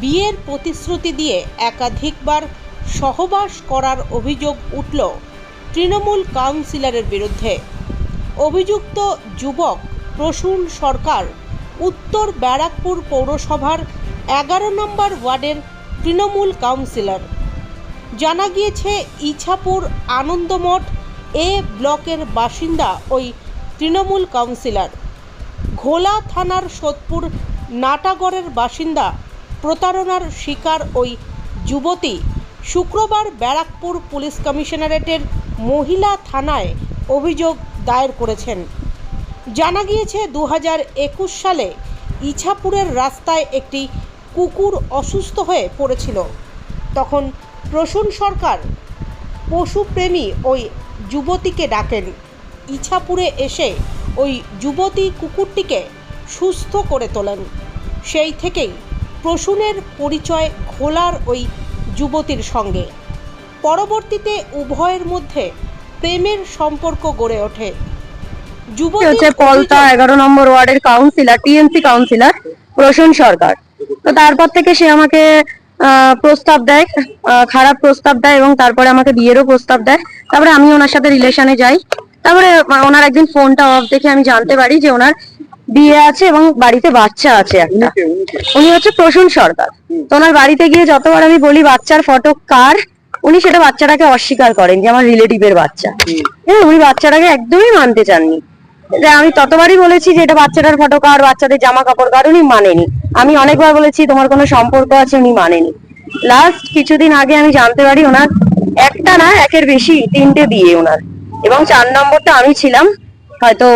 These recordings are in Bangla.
বিয়ের প্রতিশ্রুতি দিয়ে একাধিকবার সহবাস করার অভিযোগ উঠল তৃণমূল কাউন্সিলরের বিরুদ্ধে। অভিযুক্ত যুবক প্রসূন সরকার উত্তর ব্যারাকপুর পৌরসভার এগারো নম্বর ওয়ার্ডের তৃণমূল কাউন্সিলর। জানা গিয়েছে, ইছাপুর আনন্দমঠ এ ব্লকের বাসিন্দা ওই তৃণমূল কাউন্সিলর। ঘোলা থানার সোদপুর নাটাগড়ের বাসিন্দা প্রতারণার শিকার ওই যুবতী শুক্রবার ব্যারাকপুর পুলিশ কমিশনারেটের মহিলা থানায় অভিযোগ দায়ের করেছেন। জানা গিয়েছে দু সালে ইছাপুরের রাস্তায় একটি কুকুর অসুস্থ হয়ে পড়েছিল। তখন প্রসূন সরকার পশুপ্রেমী ওই যুবতীকে ডাকেন। ইছাপুরে এসে ওই যুবতী কুকুরটিকে সুস্থ করে তোলেন। সেই থেকেই প্রসূনের পরিচয় ঘোলার ওই যুবতীর সঙ্গে। পরবর্তীতে উভয়ের মধ্যে প্রেমের সম্পর্ক গড়ে ওঠে। হচ্ছে পলতা এগারো নম্বর ওয়ার্ডের councillor TMC councillor Prasun Sarkar. তো তারপর থেকে সে আমাকে প্রস্তাব দেয় খারাপ প্রস্তাব দেয় এবং তারপরে আমাকে বিয়েরও প্রস্তাব দেয়। তারপরে আমি ওনার সাথে রিলেশনে যাই। তারপরে ওনার একদিন ফোনটা অফ দেখে আমি জানতে পারি যে ওনার বিয়ে আছে এবং বাড়িতে বাচ্চা আছে একটা। উনি হচ্ছে প্রসূন সরকার তো ওনার বাড়িতে গিয়ে যতবার আমি বলি বাচ্চার ফটো কার উনি সেটা বাচ্চাটাকে অস্বীকার করেন যে আমার রিলেটিভের বাচ্চা। হ্যাঁ উনি বাচ্চাটাকে একদমই মানতে চাননি। আমি ততবারই বলেছি যে এটা বাচ্চাটার ফটো কার বাচ্চাদের জামা কাপড় কার উনি মানেনি। আমি অনেকবার বলেছি তোমার কোনো সম্পর্ক আছে? উনি মানেনি। লাস্ট কিছুদিন আগে আমি জানতে পারি ওনার একটা না একের বেশি তিনটে বিয়ে ওনার। এবং চার নম্বরটা আমি ছিলাম হয়তো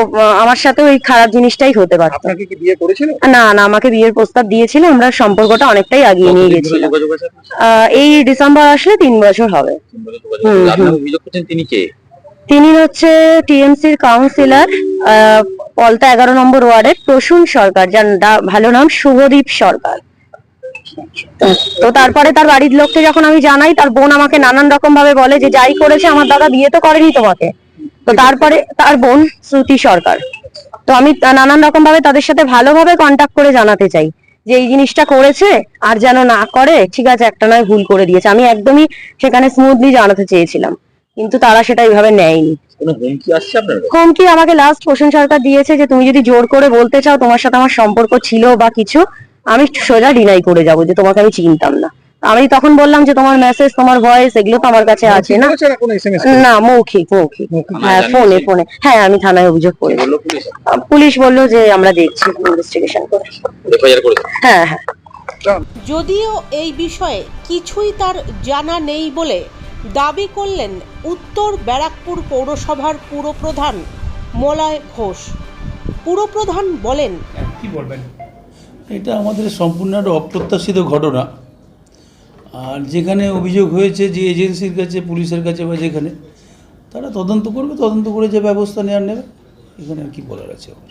আমার সাথেও ওই খারাপ জিনিসটাই হতে পারতো। আপনাকে কি বিয়ে করেছিল? না না আমাকে বিয়ের প্রস্তাব দিয়েছিল আমরা সম্পর্কটা অনেকটাই আগিয়ে নিয়ে গেছিলাম। যোগাযোগ আছে আপনার সাথে? আহ, এই ডিসেম্বর আসলে তিন বছর হবে। তিন যোগাযোগ হুম, আছে। আপনার হুম। অভিযোগ করছেন তিনি কে? তিনি হচ্ছে টিএমসির কাউন্সিলর পলতা এগারো নম্বর ওয়ার্ডের প্রসূন সরকার যার দা- ভালো নাম শুভদীপ সরকার। তো তারপরে তার বাড়ির লোককে যখন আমি জানাই তার বোন আমাকে নানান রকম ভাবে বলে যে যাই করেছে আমার দাদা বিয়ে তো করেনি তোমাকে। তো তারপরে তার বোন শ্রুতি সরকার। তো আমি নানান রকম ভাবে তাদের সাথে ভালোভাবে কন্ট্যাক্ট করে জানাতে চাই যে এই জিনিসটা করেছে আর যেন না করে ঠিক আছে একটা নয় ভুল করে দিয়েছে। আমি একদমই সেখানে স্মুথলি জানাতে চেয়েছিলাম কিন্তু তারা সেটা এইভাবে নেয়নি। হুমকি আমাকে লাস্ট পোষণ সরকার দিয়েছে যে তুমি যদি জোর করে বলতে চাও তোমার সাথে আমার সম্পর্ক ছিল বা কিছু আমি সোজা ডিনাই করে যাব যে তোমাকে আমি চিনতাম না। আমি তখন বললাম যে তোমার মেসেজ তোমার ভয়েস এগুলো তো আমার কাছে আছে না? না মৌখিক মৌখিক। হ্যাঁ ফোনে ফোনে হ্যাঁ আমি থানায় অভিযোগ করি। পুলিশ। পুলিশ বলল যে আমরা দেখছি ইনভেস্টিগেশন করে হ্যাঁ হ্যাঁ। যদিও এই বিষয়ে কিছুই তার জানা নেই বলে দাবি করলেন উত্তর ব্যারাকপুর পৌরসভার পুরপ্রধান মলয় ঘোষ। পুরপ্রধান বলেন কি বলবেন? এটা আমাদের সম্পূর্ণ একটা অপ্রত্যাশিত ঘটনা। আর যেখানে অভিযোগ হয়েছে যে এজেন্সির কাছে, পুলিশের কাছে বা যেখানে, তারা তদন্ত করবে, তদন্ত করে যে ব্যবস্থা নেওয়ার নেবে, এখানে আর কি বলার আছে? আমার